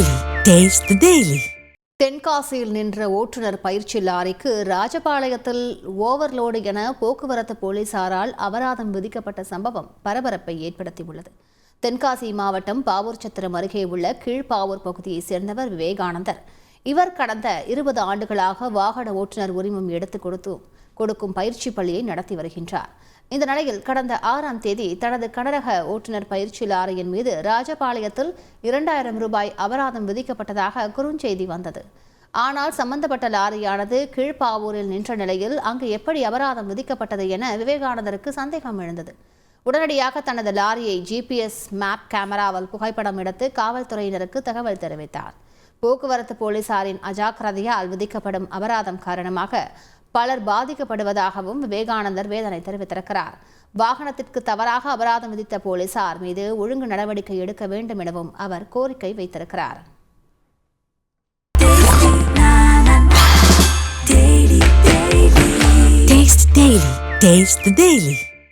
Taste the daily தென்காசியில் நின்ற ஓட்டுநர் பயிற்சி லாரிக்கு ராஜபாளையத்தில் ஓவர்லோடு என போக்குவரத்து போலீசாரால் அபராதம் விதிக்கப்பட்ட சம்பவம் பரபரப்பை ஏற்படுத்தியுள்ளது. தென்காசி மாவட்டம் பாவூர் சத்திரம் அருகே உள்ள கீழ்பாவூர் பகுதியைச் சேர்ந்தவர் விவேகானந்தர். இவர் கடந்த இருபது ஆண்டுகளாக வாகன ஓட்டுநர் உரிமம் எடுத்துக் கொடுத்து கொடுக்கும் பயிற்சி பள்ளியை நடத்தி வருகின்றார். இந்த நிலையில் கடந்த ஆறாம் தேதி தனது கனரக ஓட்டுநர் பயிற்சி லாரியின் மீது ராஜபாளையத்தில் இரண்டாயிரம் ரூபாய் அபராதம் விதிக்கப்பட்டதாக குறுஞ்செய்தி வந்தது. ஆனால் சம்பந்தப்பட்ட லாரியானது கீழ்ப்பாவூரில் நின்ற நிலையில் அங்கு எப்படி அபராதம் விதிக்கப்பட்டது என விவேகானந்தருக்கு சந்தேகம் எழுந்தது. உடனடியாக தனது லாரியை ஜிபிஎஸ் மேப் கேமராவில் புகைப்படம் எடுத்து காவல்துறையினருக்கு தகவல் தெரிவித்தார். போக்குவரத்து போலீசாரின் அஜாக்கிரதையால் விதிக்கப்படும் அபராதம் காரணமாக பலர் பாதிக்கப்படுவதாகவும் விவேகானந்தர் வேதனை தெரிவித்திருக்கிறார் வாகனத்திற்கு தவறாக அபராதம் விதித்த போலீசார் மீது ஒழுங்கு நடவடிக்கை எடுக்க வேண்டும் எனவும் அவர் கோரிக்கை வைத்திருக்கிறார் Taste the Daily. Daily.